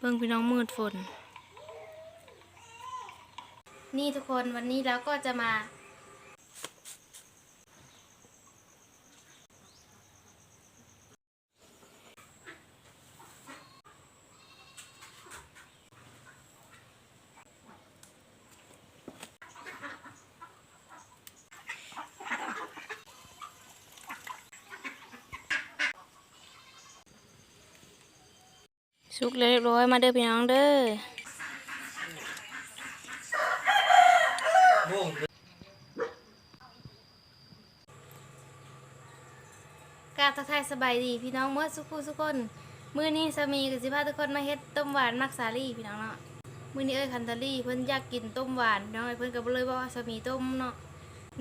เบิ่งพี่น้องมืดฝน นี่ทุกคนวันนี้เราก็จะมา สุกเรียบร้อยมาเด้อพี่น้องเด้อกาบทักทายสบายดีพี่น้องเมื่อสุขุสุกคนมื้อนี้สามีกับสิพาทุกคนมาเฮ็ดต้มหวานมักสาลี่พี่น้องเนาะมื้อนี้เอ้ยคันทาลี่เพิ่นอยากกินต้มหวานน้องเอ้ยเพิ่นก็บ่เลยบอกว่าสามีต้มเนาะ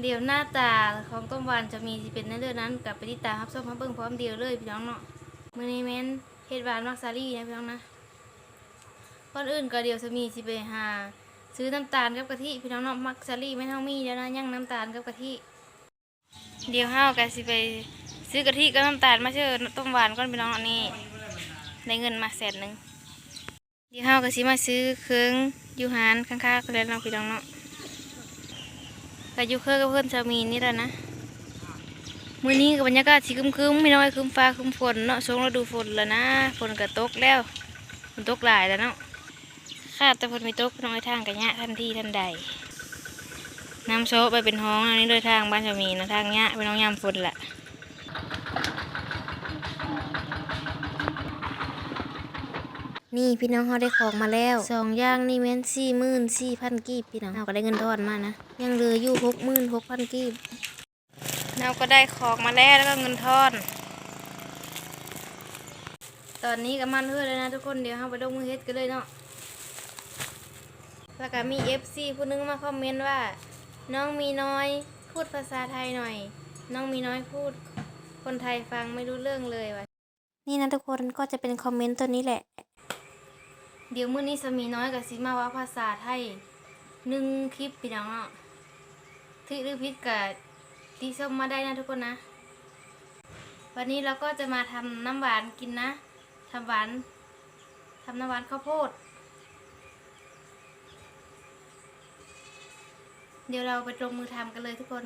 เดี๋ยวหน้าตาของต้มหวานจะมีสิเป็นในเรื่องนั้นกลับไปติดตามรับชมรับเบิ่งพร้อมเดียวเลยพี่น้องเนาะมื้อนี้แม่น เฮ็ดหวานมักสาลี่นะพี่น้องนะก่อนอื่นก็เดี๋ยวสามีสิไปหา ซื้อน้ำตาลกับกะทิพี่น้องเนาะมักสาลี่ไม่เท่ามีแล้วนะย่างน้ำตาลกับกะทิเดี๋ยวห้าวกันสิไปซื้อกะทิกับน้ำตาลมาเชื่อต้มหวานก่อนพี่น้องอันนี้ได้เงินมาแสนหนึ่งเดี๋ยวห้าวกันสิมาซื้อเครื่องยูฮานข้างๆกันแล้วเนาพี่น้องเนาะก็อยูเครื่องกับเพื่อนสามีนี่แหละนะ มื้อนี้กับบรรยากาศสีคึมๆพี่น้องไอ้ครึ้มฟ้าคึมฝนเนาะช่วงฤดูฝนแล้วนะฝนก็ตกแล้วฝนตกหลายแล้วเนาะคาดแต่ฝนไม่ตกน้องไอ้ทางกันยะทันทีทันใดน้ำโซไปเป็นห้องอันนี้โดยทางบ้านจะมีนะทางเนี้ยเป็นน้องยามฝนแหละนี่พี่น้องเขาได้ของมาแล้วสองอย่างนี่แม่นสี่หมื่นสี่พันกีบพี่น้องเราก็ได้เงินทอนมานะยังเหลืออยู่หกหมื่นหกพันกีบ เราก็ได้ของมาแล้วแล้วก็เงินทอน ตอนนี้ก็มันเพื่อแล้วนะทุกคนเดี๋ยวเราไปลงมือเฮ็ดกันเลยเนาะแล้วก็มี FC ผู้หนึงมาคอมเมนต์ว่า น้องมีน้อยพูดภาษาไทยหน่อย น้องมีน้อยพูด คนไทยฟังไม่รู้เรื่องเลยว่ะนี่นะทุกคนก็จะเป็นคอมเมนต์ตัวนี้แหละ เดี๋ยวมื้อนี้สมีน้อยกับสิมาว่าภาษาไทยหนึ่งคลิปพี่น้องเนาะที่หรือพิษกับ ที่ส้มมาได้นะทุกคนนะ วันนี้เราก็จะมาทำน้ำหวานกินนะทำหวานทำน้ำหวานข้าวโพด เดี๋ยวเราไปลงมือทำกันเลยทุกคน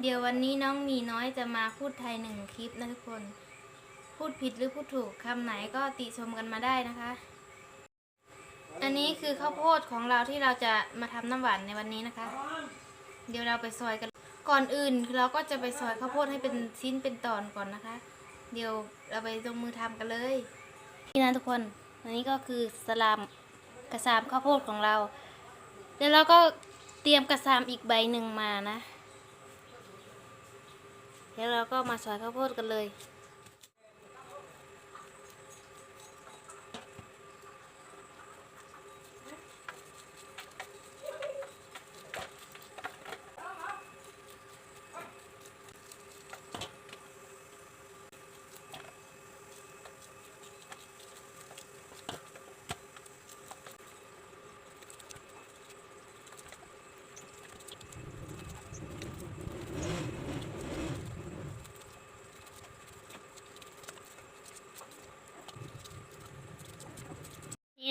เดี๋ยววันนี้น้องมีน้อยจะมาพูดไทยหนึ่งคลิปนะทุกคน พูดผิดหรือพูดถูกคำไหนก็ติชมกันมาได้นะคะ อันนี้คือข้าวโพดของเราที่เราจะมาทำน้ำหวานในวันนี้นะคะ เดี๋ยวเราไปซอยกัน ก่อนอื่นเราก็จะไปซอยข้าวโพดให้เป็นชิ้นเป็นตอนก่อนนะคะ เดี๋ยวเราไปลงมือทำกันเลยนี่นะทุกคนอันนี้ก็คือสลามกระสามข้าวโพดของเราเดี๋ยวเราก็เตรียมกระซามอีกใบหนึ่งมานะ แล้วเราก็มาซอยข้าวโพดกันเลย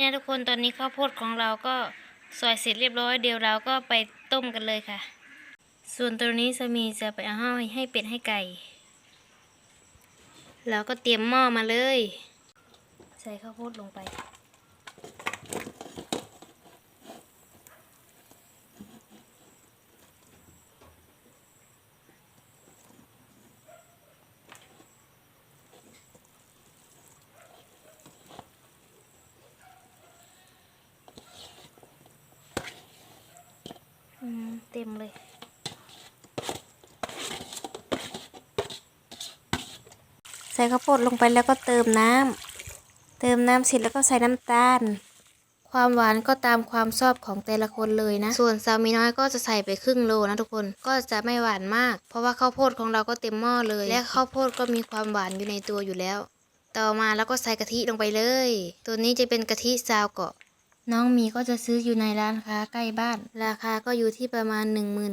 นี่นะทุกคนตอนนี้ข้าวโพดของเราก็ซอยเสร็จเรียบร้อยเดี๋ยวเราก็ไปต้มกันเลยค่ะ ส่วนตัวนี้สามีจะไปเอาห้ให้เป็ดให้ไก่เราก็เตรียมหม้อมาเลย ใส่ข้าวโพดลงไป อืม เต็มเลย ใส่ข้าวโพดลงไปแล้วก็เติมน้ำเติมน้ำเสร็จแล้วก็ใส่น้ำตาล ความหวานก็ตามความชอบของแต่ละคนเลยนะ ส่วนสามีน้อยก็จะใส่ไปครึ่งโลนะทุกคนก็จะไม่หวานมาก เพราะว่าข้าวโพดของเราก็เต็มหม้อเลย และข้าวโพดก็มีความหวานอยู่ในตัวอยู่แล้ว ต่อมาแล้วก็ใส่กะทิลงไปเลย ตัวนี้จะเป็นกะทิซาวเกาะ น้องหมีก็จะซื้ออยู่ในร้านค้าใกล้บ้าน ราคาก็อยู่ที่ประมาณ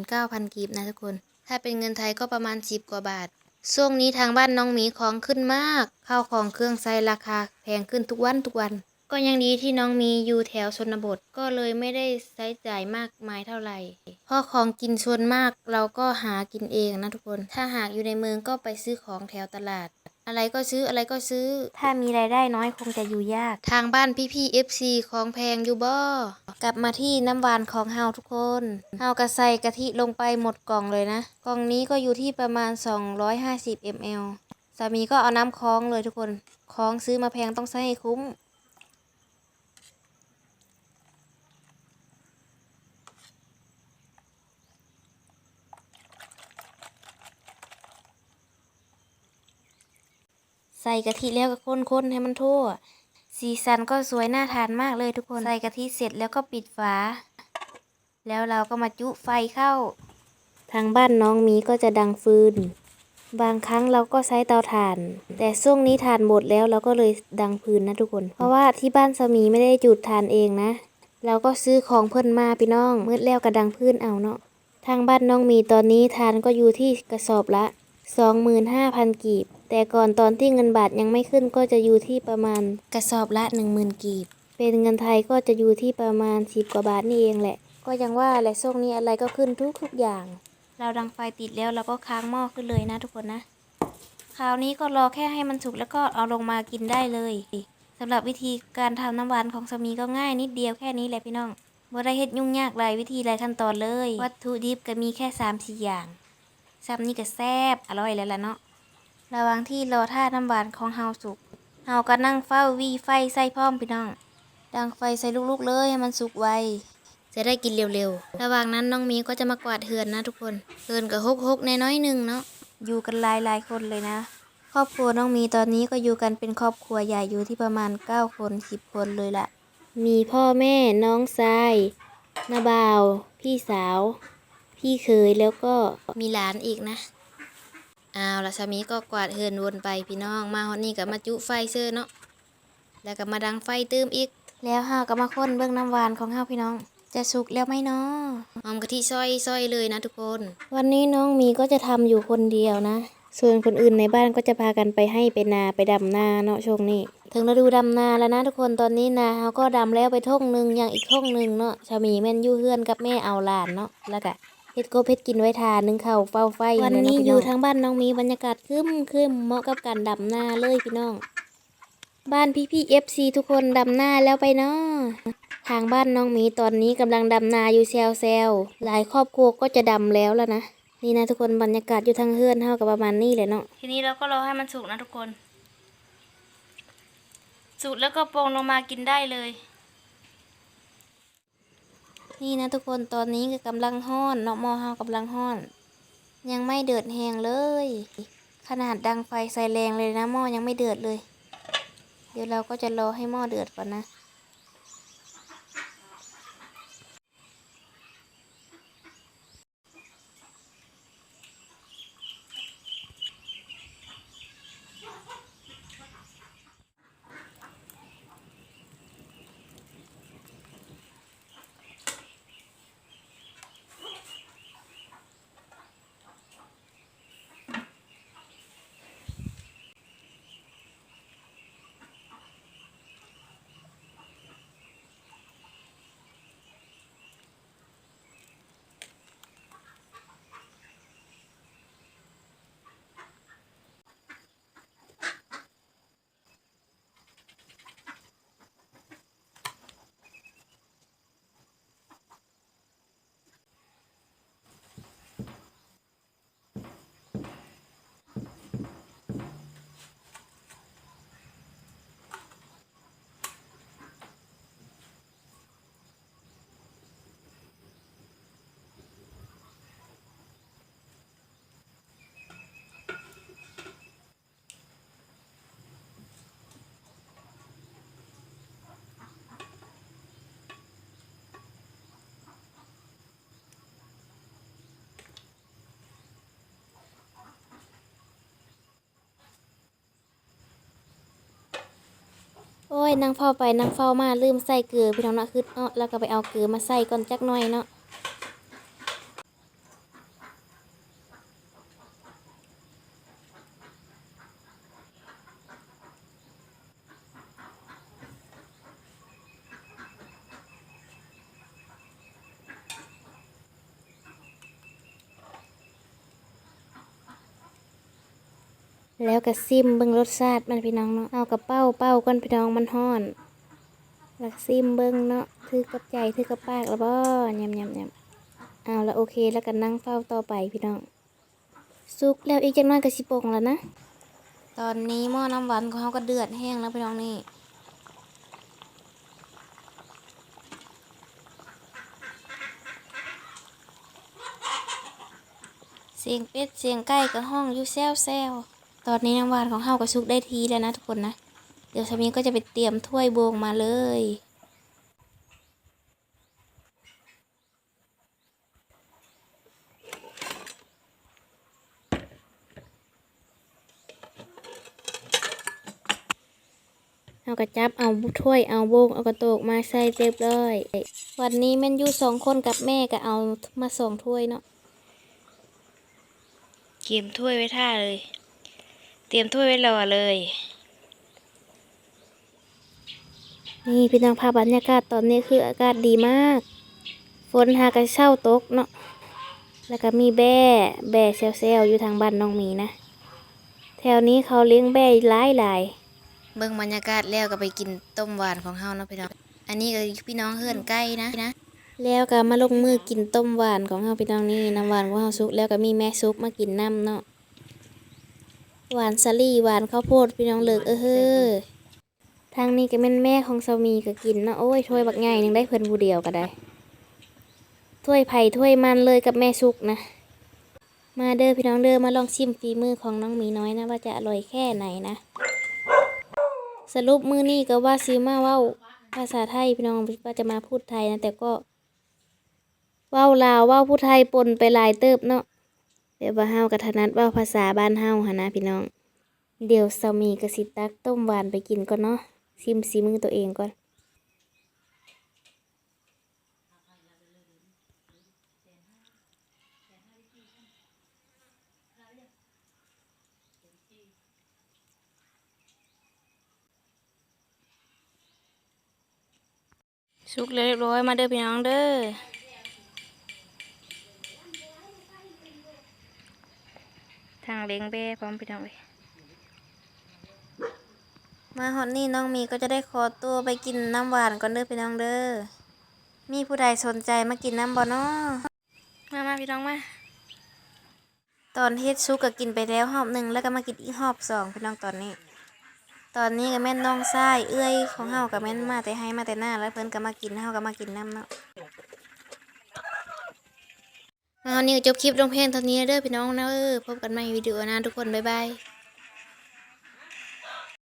19,000กีบนะทุกคน ถ้าเป็นเงินไทยก็ประมาณ 10 กว่าบาท ช่วงนี้ทางบ้านน้องหมีของขึ้นมาก ข้าวของเครื่องใช้ราคาแพงขึ้นทุกวันทุกวัน ก็ยังดีที่น้องมีอยู่แถวชนบท ก็เลยไม่ได้ใช้จ่ายมากมายเท่าไหร่เพราะของกินส่วนมากเราก็หากินเองนะทุกคน ถ้าหากอยู่ในเมืองก็ไปซื้อของแถวตลาด อะไรก็ซื้ออะไรก็ซื้อ ถ้ามีรายได้น้อยคงจะอยู่ยาก ทางบ้านพี่ๆ FC ของแพงอยู่บ่กลับมาที่น้ำหวานของเฮาทุกคนเฮากระใส่กะทิลงไปหมดกล่องเลยนะ กล่องนี้ก็อยู่ที่ประมาณ 250 ml สามีก็เอาน้ำคล้องเลยทุกคนคล้องซื้อมาแพงต้องใช้ให้คุ้ม ใส่กะทิแล้วก็คนๆให้มันทั่ว สีสันก็สวยน่าทานมากเลยทุกคน ใส่กะทิเสร็จแล้วก็ปิดฝา แล้วเราก็มาจุไฟเข้า ทางบ้านน้องมีก็จะดังฟืน บางครั้งเราก็ใช้เตาถ่าน แต่ช่วงนี้ถ่านหมดแล้วเราก็เลยดังฟืนนะทุกคน เพราะว่าที่บ้านสามีไม่ได้จุดถ่านเองนะ เราก็ซื้อของเพิ่นมาพี่น้องมืดแล้วก็ดังพื้นเอาเนาะ ทางบ้านน้องมีตอนนี้ทานก็อยู่ที่กระสอบละ 25,000 กีบ แต่ก่อนตอนที่เงินบาทยังไม่ขึ้นก็จะอยู่ที่ประมาณกระสอบละ 10,000 กีบ เป็นเงินไทยก็จะอยู่ที่ประมาณ 10 กว่าบาทนี่เองแหละ ก็ยังว่าแหละช่วงนี้อะไรก็ขึ้นทุกทุกๆอย่าง เราดังไฟติดแล้วเราก็ค้างหม้อขึ้นเลยนะทุกคนนะ คราวนี้ก็รอแค่ให้มันสุกแล้วก็เอาลงมากินได้เลยสำหรับวิธีการทำน้ำหวานของสามีก็ง่ายนิดเดียวแค่นี้แหละพี่น้องบ่ได้เฮ็ดยุ่งยากหลายวิธีหลายขั้นตอนเลย วัตถุดิบก็มีแค่3 4อย่างซ้ำนี่ก็แซ่บอร่อยแล้วล่ะเนาะ ระหว่างที่รอท่าน้ำหวานของเฮาสุก เฮาก็นั่งเฝ้าวีไฟใส่พร้อมพี่น้อง ดังไฟใส่ลูกๆเลยให้มันสุกไว จะได้กินเร็วๆ ระหว่างนั้นน้องมีก็จะมากวาดเฮือนนะทุกคนเฮือนก็ฮกๆน้อยหนึ่งเนาะ อยู่กันหลายๆคนเลยนะ ครอบครัวน้องมีตอนนี้ก็อยู่กันเป็นครอบครัวใหญ่อยู่ที่ประมาณ 9 คน 10 คนเลยละ มีพ่อแม่น้องชายนาบ่าว พี่สาว พี่เคยแล้วก็มีหลานอีกนะ อ้าวแล้วสามีก็กวาดเฮือนวนไปพี่น้องมาฮอดนี่ก็มาจุไฟเซอร์เนาะแล้วก็มาดังไฟตื้มอีก แล้วเฮาก็มาคนเบื้องน้ำหวานของเฮาพี่น้อง จะสุกแล้วไหมเนาะหอมกะทิซอยซอยเลยนะทุกคน วันนี้น้องมีก็จะทำอยู่คนเดียวนะ ส่วนคนอื่นในบ้านก็จะพากันไปให้ไปนาไปดำนาเนาะช่วงนี้ ถึงฤดูดำนาแล้วนะทุกคนตอนนี้นาเขาก็ดำแล้วไปท่งหนึ่งอย่างอีกท่งหนึ่งเนาะชามีแม่นอยู่เฮือนกับแม่เอาหลานเนาะแล้วก็ เฮ็ดกบเฮ็ดกินไว้ทานนึ่งข้าวเฝ้าไฟวันนี้อยู่ทางบ้านน้องมีบรรยากาศครึ้มครึมเหมาะกับการดำนาเลยพี่น้อง บ้านพี่พี่เอฟซีทุกคนดำนาแล้วไปเนาะทางบ้านน้องหมีตอนนี้กำลังดำนาอยู่แซวแซวๆหลายครอบครัวก็จะดำแล้วแล้วนะนี่นะทุกคนบรรยากาศอยู่ทางเฮือนเท่ากับประมาณนี้เลยเนาะทีนี้เราก็รอให้มันสุกนะทุกคนสุกแล้วก็โปรงลงมากินได้เลย นี่นะทุกคนตอนนี้ก็กำลังห้อนเนาะหม้อเฮากำลังห้อน ยังไม่เดือดแหงเลย ขนาดดังไฟใส่แรงเลยนะหม้อยังไม่เดือดเลย เดี๋ยวเราก็จะรอให้หม้อเดือดก่อนนะ อ้ยนั่งเฝ้าไปนั่งเฝ้ามาลืมใส่เกลือพี่น้องเนาะคือเนาะแล้วก็ไปเอาเกลือมาใส่ก่อนจักหน่อยเนาะ แล้วก็ซิมเบิ่งรสชาติมันพี่น้องเนาะเอากระเป้าเป้าก่อนพี่น้องมันฮ้อนแล้วซิมเบิ่งเนาะถือกับใจถือกับปากแล้วบ่ยำยำยำเอาแล้วโอเคแล้วก็นั่งเฝ้าต่อไปพี่น้องสุกแล้วอีกจังน้อยก็สิปงแล้วนะตอนนี้หม้อน้ำหวานของเขาก็เดือดแห้งแล้วพี่น้องนี่เสียงเป็ดเสียงไก่ก็ห้องอยู่แซวแซว ตอนนี้น้ำหวานของเฮาก็สุกได้ทีแล้วนะทุกคนนะ เดี๋ยวสามีก็จะไปเตรียมถ้วยโบงมาเลยเอากระจับ เอาถ้วย เอาโบงเอากระโตกมาใส่เรียบร้อย วันนี้แม่นอยู่สองคนกับแม่ก็เอามาสองถ้วยเนาะเตรียมถ้วยไว้ท่าเลย เตรียมถ้วยไว้รอเลย นี่พี่น้องภาพบรรยากาศตอนนี้คืออากาศดีมาก ฝนหากระเช่าตกเนาะ แล้วก็มีแบ่แบ่เซลๆอยู่ทางบ้านน้องหมีนะ แถวนี้เขาเลี้ยงแบ่หลายหลายๆเบิ่งบรรยากาศแล้วก็ไปกินต้มหวานของเฮาเนาะพี่น้อง อันนี้ก็พี่น้องเฮือนใกล้นะนะ แล้วก็มาลงมือกินต้มหวานของเฮาพี่น้องนี่น้ำหวานของเฮาสุกแล้วก็มีแม่ซุปมากินน้ำเนาะ หวานสาลี่หวานข้าวโพดพี่น้องเลิกเออเฮ้อทางนี้ก็แม่นแม่ของสามีก็กินนะโอ้ยถ้วยบักใหญ่นึงได้เพิ่นผู้เดียวก็ได้ถ้วยไผ่ถ้วยมันเลยกับแม่ซุกนะ มาเด้อพี่น้องเด้อมาลองชิมฝีมือของน้องหมีน้อยนะ ว่าจะอร่อยแค่ไหนนะ สรุปมือนี้ก็ว่าซีมาว้าภาษาไทยพี่น้องว่าจะมาพูดไทยนะ แต่ก็ว้าลาวว้าผู้ไทยปนไปลายเติบเนาะ เดี๋ยวว่าเฮากับถนัดเว้าภาษาบ้านเฮาหนนะพี่น้อง เดี๋ยวสามีกสิตักต้มหวานไปกินก่อนเนาะชิมสีมือตัวเองก่อนสุกแล้วเรียบร้อยมาเด้อพี่น้องเด้อ ทางเลี้ยงเบ้พร้อมพี่น้องเลยมาฮอตนี่น้องมีก็จะได้ขอตัวไปกินน้ำหวานก่อนเด้อพี่น้องเด้อ มีผู้ใดสนใจมากินน้ำบ่เนาะมามาพี่น้องมา ตอนเฮ็ดซุกก็กินไปแล้วหอบหนึ่งแล้วก็มากินอีกหอบสองพี่น้องตอนนี้ ตอนนี้ก็แม่นน้องทรายเอื้อยของเฮาก็แม่นมาแต่ให้มาแต่หน้าแล้วเพิ่นก็มากินเฮาก็มากินน้ำเนาะ เอานี่ก็จบคลิปลงเพลงเท่านี้เด้อพี่น้องนะเออพบกันใหม่วิดีโอหน้าทุกคนบ๊ายบาย